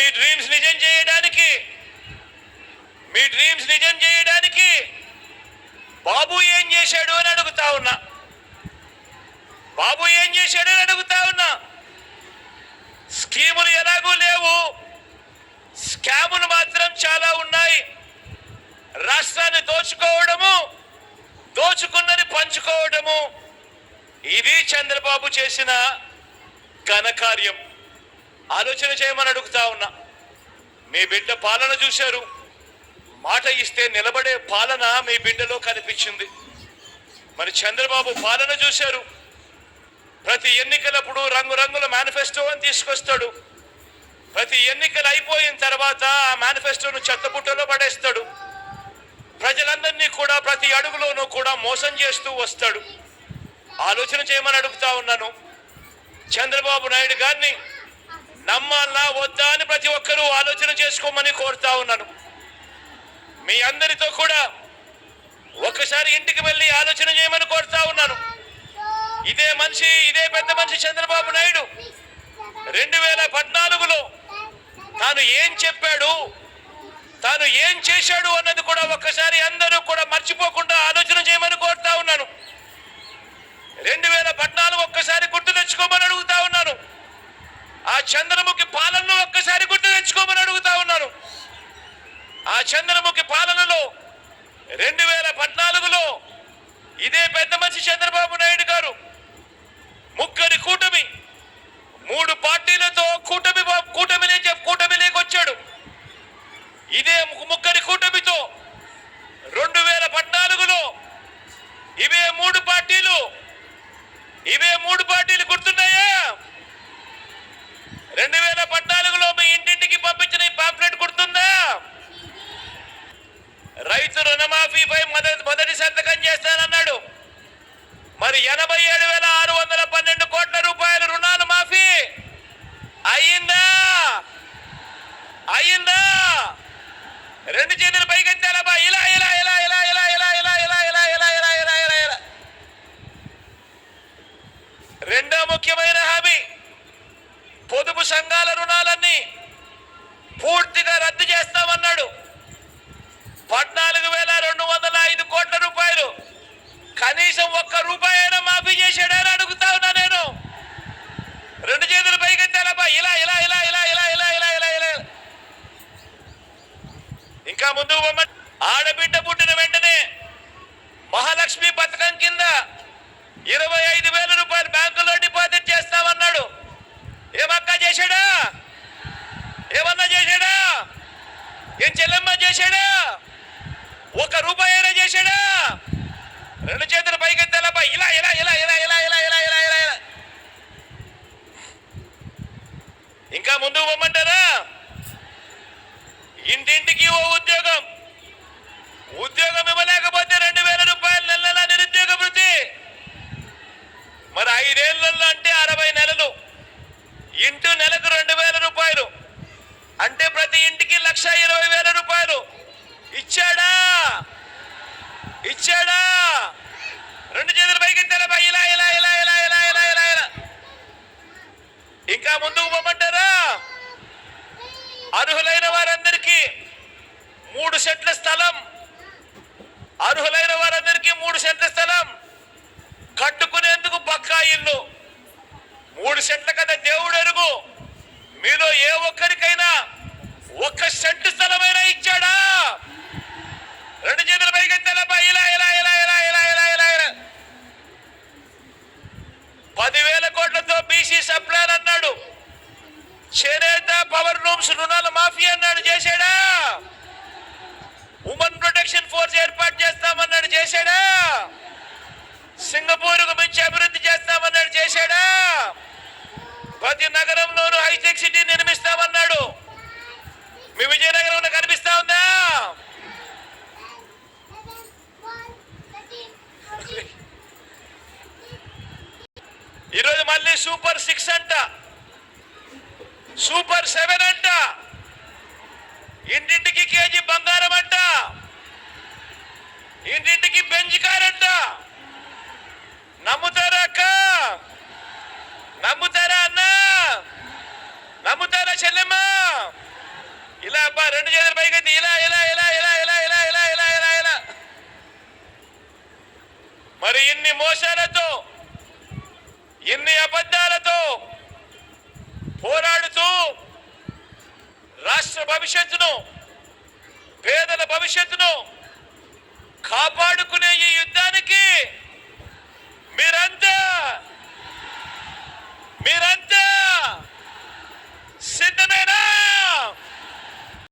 మీ dreams నిజం చేయడానికి మీ dreams నిజం చేయడానికి బాబు ఏం చేశాడు అని అడుగుతా ఉన్నా. బాబు ఏం చేశాడు అని అడుగుతా ఉన్నా. స్కీములు ఎలాగూ లేవు. స్కాములు మాత్రం చాలా ఉన్నాయి. రాష్ట్రాన్ని దోచుకోవడము దోచుకున్నది పంచుకోవడము. ఇది చంద్రబాబు చేసిన ఘనకార్యం. ఆలోచన చేయమని అడుగుతా ఉన్నా. మీ బిడ్డ పాలన చూశారు. మాట ఇస్తే నిలబడే పాలన మీ బిడ్డలో కనిపించింది. మరి చంద్రబాబు పాలన చూశారు. ప్రతి ఎన్నికలప్పుడు రంగురంగుల మేనిఫెస్టో అని తీసుకొస్తాడు. ప్రతి ఎన్నికలు అయిపోయిన తర్వాత ఆ మేనిఫెస్టోను చెత్తబుట్టలో పడేస్తాడు. ప్రజలందరినీ కూడా ప్రతి అడుగులోనూ కూడా మోసం చేస్తూ వస్తాడు. ఆలోచన చేయమని అడుగుతా ఉన్నాను. చంద్రబాబు నాయుడు గారిని నమ్మాలా వద్దా అని ప్రతి ఒక్కరూ ఆలోచన చేసుకోమని కోరుతా ఉన్నాను. మీ అందరితో కూడా ఒకసారి ఇంటికి వెళ్ళి ఆలోచన చేయమని కోరుతా ఉన్నాను. ఇదే మనిషి ఇదే పెద్ద మనిషి చంద్రబాబు నాయుడు. రెండు వేల పద్నాలుగులో తాను ఏం చెప్పాడు తాను ఏం చేశాడు అన్నది కూడా ఒక్కసారి అందరూ కూడా మర్చిపోకుండా ఆలోచన చేయమని కోరుతా ఉన్నాను. రెండు వేల పద్నాలుగు ఒక్కసారి గుర్తు తెచ్చుకోమని అడుగుతా ఉన్నాను చంద్రముఖి పాలనను ఒక్కసారి గుర్తు తెచ్చుకోమని అడుగుతా ఉన్నాను. ఆ చంద్రముఖి పాలనలో రెండు వేల పద్నాలుగులో ఇదే పెద్ద మనిషి చంద్రబాబు నాయుడు గారు ముక్కరి కూటమి మూడు పార్టీలతో కూటమి కూటమి చెప్ కూటమి లేకొచ్చాడు. ఇదే ముక్కరి కూటమితో రెండు వేల పద్నాలుగులో ఇవే మూడు పార్టీలు ఇవే మూడు పార్టీలు గుర్తున్నాయా రెండు వేల పద్నాలుగులో మీ ఇంటింటికి పంపించిన ఈ పాంప్లెట్ గుర్తుందా రైతు రుణమాఫీపై మొదటి మొదటి సంతకం చేస్తానన్నాడు మరి ఎనభై ఏడు వేల ఆరు వందల పన్నెండు కోట్ల రూపాయల రుణాలు మాఫీ అయిందా అయిందా రెండు చేతులు పైకెత్తాలబ్బా ఇలా ఇలా ఇలా ఇలా ఇలా ఇలా ఇలా ఇలా ఇలా ఇలా ఇలా ఇలా ఇలా ఇలా రెండో ముఖ్యమైన హామీ పొదుపు సంఘాల రుణాలన్నీ పూర్తిగా రద్దు చేస్తామన్నాడు పద్నాలుగు వేల రెండు వందల ఐదు కోట్ల రూపాయలు. కనీసం ఒక్క రూపాయి అయినా మాఫీ చేశాడని అడుగుతా ఉన్నా నేను. రెండు చేతులు పైకెత్తాలబ్బా ఇలా ఇలా ఇలా ఇలా ఇలా ఇలా ఇలా ఇలా ఇలా. ఇంకా ముందుకు బొమ్మ ఆడబిడ్డ పుట్టిన వెంటనే మహాలక్ష్మి పథకం కింద ఇరవై ఐదు వేల రూపాయలు బ్యాంకులో డిపాజిట్ చేస్తామన్నాడు. ఏమక్క చేశాడా? ఏమన్నా చేశాడా? ఏం చెల్లెమ్మ చేశాడా? ఒక రూపాయి అయినా చేశాడా? రెండు చేతులు పైకెత్తాలబ్బా ఇలా ఇలా ఇలా ఇలా ఇలా ఇలా ఇలా ఇలా ఇలా ఇలా. ఇంకా ముందుకు పొమ్మంటారా ఇంటింటికి ఓ ఉద్యోగం. ఉద్యోగం ఇవ్వలేకపోతే రెండు వేల రూపాయలు నెల నిరుద్యోగ వృత్తి. మరి ఐదేళ్ళలో అంటే అరవై నెలలు. ఇంటూ నెలకు రెండు వేల రూపాయలు. అంటే ప్రతి ఇంటికి లక్ష ఇరవై వేల రూపాయలు. ఇచ్చాడా? ఇచ్చాడా? రెండు చేతులు పైకి ఎత్తారా ఇలా ఇలా ఇలా ఇలా ఇలా ఇలా ఇలా ఇలా. ఇంకా ముందుకు పోమంటారా? అర్హులైన వారందరికీ మూడు సెంట్ల స్థలం. అర్హులైన వారందరికీ మూడు సెంట్ల స్థలం. కట్టుకునేందుకు పక్కా ఇల్లు. మూడు సెంట్ల కదా దేవుడు అరుగు. మీలో ఏ ఒక్కరికైనా ఒక్క సెంటు స్థలమైనా ఇచ్చాడా? రెండు చేతులు పైకి ఇలా ఇలా ఇలా ఇలా ఇలా ఇలా ఇలా ఇలా. పదివేల కోట్లతో బీసీ సప్లాన్ అన్నాడు. చేనేత పవర్ రూమ్స్ రుణాల మాఫీ అన్నాడు చేశాడా? ఉమెన్ ప్రొటెక్షన్ ఫోర్స్ ఏర్పాటు చేస్తామన్నాడు చేశాడా? సింగపూర్కు మించి అభివృద్ధి చేస్తామన్నాడు చేశాడా? ప్రతి నగరంలోనూ హైటెక్ సిటీ నిర్మిస్తామన్నాడు. మీ విజయనగరం ఈరోజు మళ్ళీ సూపర్ సిక్స్ అంట. సూపర్ సెవెన్ అంట. ఇంటింటికి కేజీ బంగారం అంట. ఇంటింటికి పెంచుకారంట నమ్ముతారా అక్క? నమ్ముతారా అన్న? నమ్ముతారా చెల్లెమ్మ? ఇలా అబ్బా రెండు చేతుల పైకి ఇలా ఇలా ఇలా ఇలా ఇలా ఇలా ఇలా ఇలా ఇలా ఇలా. మరి ఇన్ని మోసాలతో ఇన్ని అబద్ధాలతో పోరాడుతూ రాష్ట్ర భవిష్యత్తును పేదల భవిష్యత్తును కాపాడుకునే ఈ యుద్ధానికి మీరంతా మీరంతా